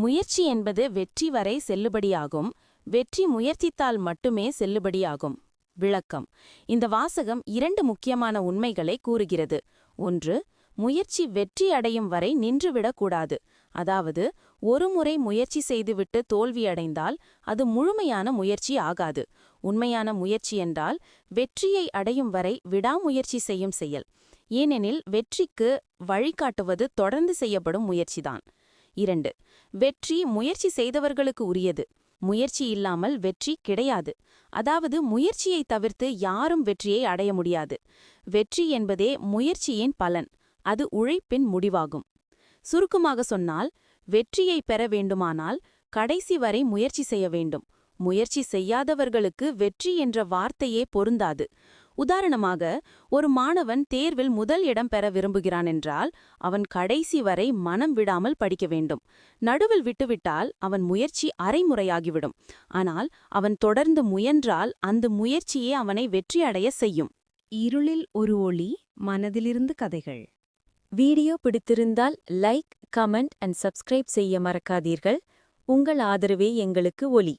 முயற்சி என்பது வெற்றி வரை செல்லுபடியாகும். வெற்றி முயற்சித்தால் மட்டுமே செல்லுபடியாகும். விளக்கம். இந்த வாசகம் இரண்டு முக்கியமான உண்மைகளை கூறுகிறது. ஒன்று முயற்சி வெற்றி அடையும் வரை நின்றுவிடக்கூடாது அதாவது ஒருமுறை முயற்சி செய்துவிட்டு தோல்வியடைந்தால் அது முழுமையான முயற்சி ஆகாது. உண்மையான முயற்சி என்றால் வெற்றியை அடையும் வரை விடாமுயற்சி செய்யும் செயல். ஏனெனில் வெற்றிக்கு வழிகாட்டுவது தொடர்ந்து செய்யப்படும் முயற்சிதான். இரண்டு. வெற்றி முயற்சி செய்தவர்களுக்கு உரியது. முயற்சி இல்லாமல் வெற்றி கிடையாது. அதாவது முயற்சியை தவிர்த்து யாரும் வெற்றியை அடைய முடியாது. வெற்றி என்பதே முயற்சியின் பலன். அது உழைப்பின் முடிவாகும். சுருக்கமாக சொன்னால் வெற்றியை பெற வேண்டுமானால் கடைசி வரை முயற்சி செய்ய வேண்டும். முயற்சி செய்யாதவர்களுக்கு வெற்றி என்ற வார்த்தையே பொருந்தாது. உதாரணமாக ஒரு மாணவன் தேர்வில் முதல் இடம் பெற விரும்புகிறான் என்றால் அவன் கடைசி வரை மனம் விடாமல் படிக்க வேண்டும். நடுவில் விட்டுவிட்டால் அவன் முயற்சி அரைமுறையாகிவிடும். ஆனால் அவன் தொடர்ந்து முயன்றால் அந்த முயற்சியே அவனை வெற்றியடைய செய்யும். இருளில் ஒரு ஒளி மனதிலிருந்து கதைகள். வீடியோ பிடித்திருந்தால் லைக் கமெண்ட் அண்ட் சப்ஸ்கிரைப் செய்ய மறக்காதீர்கள். உங்கள் ஆதரவே எங்களுக்கு ஒலி.